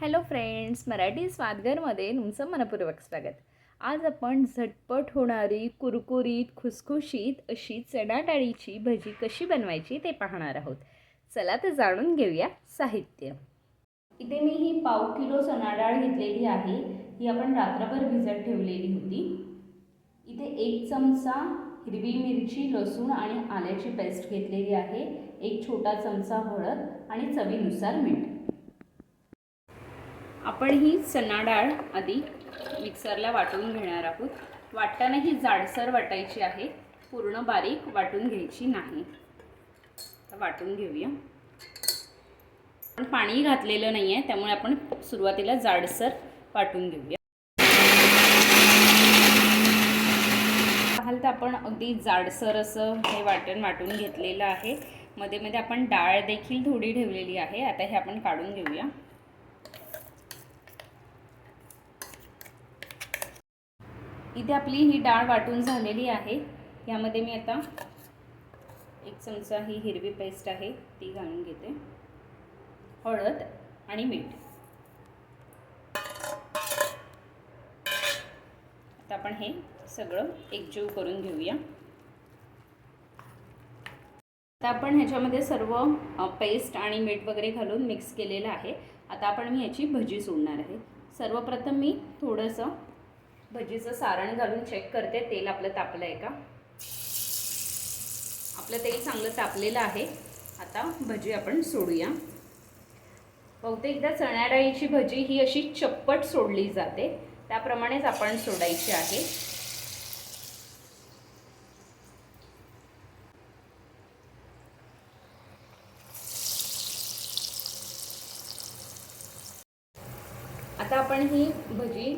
Hello friends Marathi स्वादगरमध्ये तुमचं मनपूर्वक स्वागत. आज आपण झटपट होणारी कुरकुरीत खुसखुशीत अशी चणाडाळीची भजी कशी बनवायची ते पाहणार आहोत. चला तर जाणून घेऊया साहित्य. इथे मी ही पाव किलो चणाडाळ घेतलेली आहे. ही आपण रात्रभर भिजत ठेवलेली होती. इथे एक चमचा हिरवी मिरची लसूण आणि आल्याची पेस्ट घेतलेली आहे. एक छोटा चमचा हळद आणि चवीनुसार मीठ. आपण ही चणा डाळ आधी मिक्सरला वाटून घेणार आहोत. वाटताना ही जाडसर वाटायची आहे. पूर्ण बारीक वाटून घ्यायची नाही. वाटून घेऊया. पण पाणी घातलेलं नाही आहे त्यामुळे आपण सुरुवातीला जाडसर वाटून घेऊया. पाहाल तर आपण अगदी जाडसर असं हे वाटण वाटून घेतलेलं आहे. मध्ये मध्ये आपण डाळ देखील थोडी ठेवलेली आहे. आता हे आपण काढून घेऊया. इथे आपली ही डाळ वाटून झालेली आहे. यामध्ये मी आता एक चमचा ही हिरवी पेस्ट आहे ती घालून घेते. हळद आणि मीठ. आता आपण हे सगळं एकजीव करून घेऊया. आता आपण ह्याच्यामध्ये सर्व पेस्ट आणि मीठ वगैरे घालून मिक्स केलेलं आहे. आता आपण मी ह्याची भजी सोडणार आहे. सर्वप्रथम मी थोडंसं भजीचं सारण घालून चेक करते. तेल आपलं तापलं आहे का? आपलं तेल चांगलं तापलेलं आहे. आता भजी आपण सोडूया. बहुतेकदा चण्या डाळीची भजी ही अशी चप्पट सोडली जाते. त्याप्रमाणेच आपण सोडायची आहे. आता आपण ही भजी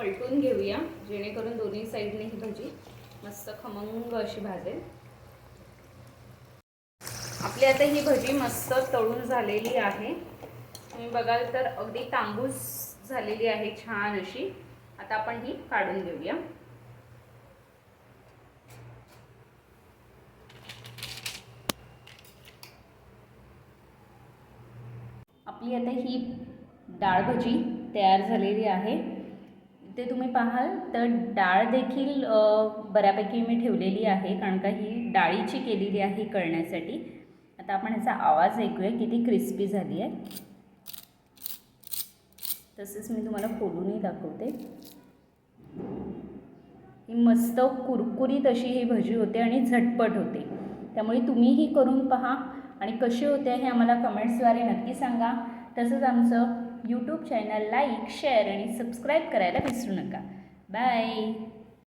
पलटून घेऊया जेणेकरून दोन्ही साईडने ही भजी मस्त खमंग अशी भाजेल. आपली आता ही भजी मस्त तळून झालेली आहे. तुम्ही बघाल तर अगदी तांबूस झालेली आहे छान अशी. आता आपण ही काढून घेऊया. आपली आता ही डाळ भजी तयार झालेली आहे. ते तुम्ही पाहाल तर डाळ देखील बऱ्यापैकी मी ठेवलेली आहे कारण का ही डाळीची केलेली आहे कळण्यासाठी आता आपण याचा आवाज ऐकूया किती क्रिस्पी झाली आहे. तसेच मी तुम्हाला खोलूनही दाखवते. ही मस्त कुरकुरीत अशी ही भजी होते आणि झटपट होते. त्यामुळे तुम्हीही करून पहा आणि कसे होते हे आम्हाला कमेंट्सद्वारे नक्की सांगा. तसंच आमचं यूट्यूब चॅनल लाईक शेअर आणि सबस्क्राईब करायला विसरू नका. बाय